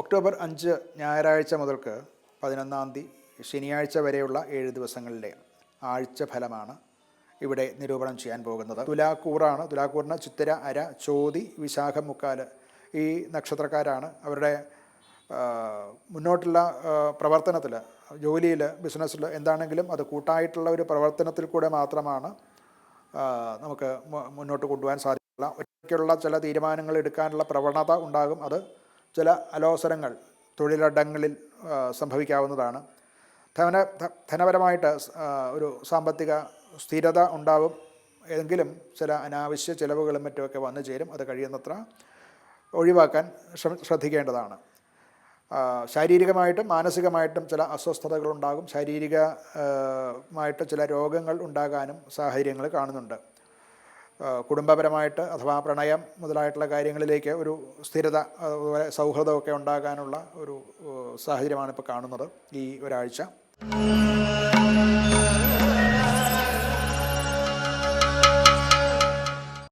October അഞ്ച് ഞായറാഴ്ച മുതൽക്ക് പതിനൊന്നാം തീയതി ശനിയാഴ്ച വരെയുള്ള ഏഴ് ദിവസങ്ങളിലെ ആഴ്ച ഫലമാണ് ഇവിടെ നിരൂപണം ചെയ്യാൻ പോകുന്നത്. തുലാക്കൂറാണ്. തുലാക്കൂറിന് ചിത്തിര അര ചോതി വിശാഖം മുക്കാൽ ഈ നക്ഷത്രക്കാരാണ്. അവരുടെ മുന്നോട്ടുള്ള പ്രവർത്തനത്തിൽ ജോലിയിൽ ബിസിനസ്സിൽ എന്താണെങ്കിലും അത് കൂട്ടായിട്ടുള്ള ഒരു പ്രവർത്തനത്തിൽ കൂടെ മാത്രമാണ് നമുക്ക് മുന്നോട്ട് കൊണ്ടുപോകാൻ സാധിക്കില്ല ഒറ്റയ്ക്കുള്ള ചില തീരുമാനങ്ങൾ എടുക്കാനുള്ള പ്രവണത ഉണ്ടാകും. അത് ചില അലോസരങ്ങൾ തൊഴിലിടങ്ങളിൽ സംഭവിക്കാവുന്നതാണ്. ധന ധനപരമായിട്ട് ഒരു സാമ്പത്തിക സ്ഥിരത ഉണ്ടാവും. എങ്കിലും ചില അനാവശ്യ ചിലവുകളും മറ്റുമൊക്കെ വന്നു ചേരും. അത് കഴിയുന്നത്ര ഒഴിവാക്കാൻ ശ്രദ്ധിക്കേണ്ടതാണ്. ശാരീരികമായിട്ടും മാനസികമായിട്ടും ചില അസ്വസ്ഥതകളുണ്ടാകും. ശാരീരികമായിട്ട് ചില രോഗങ്ങൾ ഉണ്ടാകാനും സാഹചര്യങ്ങൾ കാണുന്നുണ്ട്. കുടുംബപരമായിട്ട് അഥവാ പ്രണയം മുതലായിട്ടുള്ള കാര്യങ്ങളിലേക്ക് ഒരു സ്ഥിരത അതുപോലെ സൗഹൃദമൊക്കെ ഉണ്ടാകാനുള്ള ഒരു സാഹചര്യമാണ് ഇപ്പോൾ കാണുന്നത് ഈ ഒരാഴ്ച.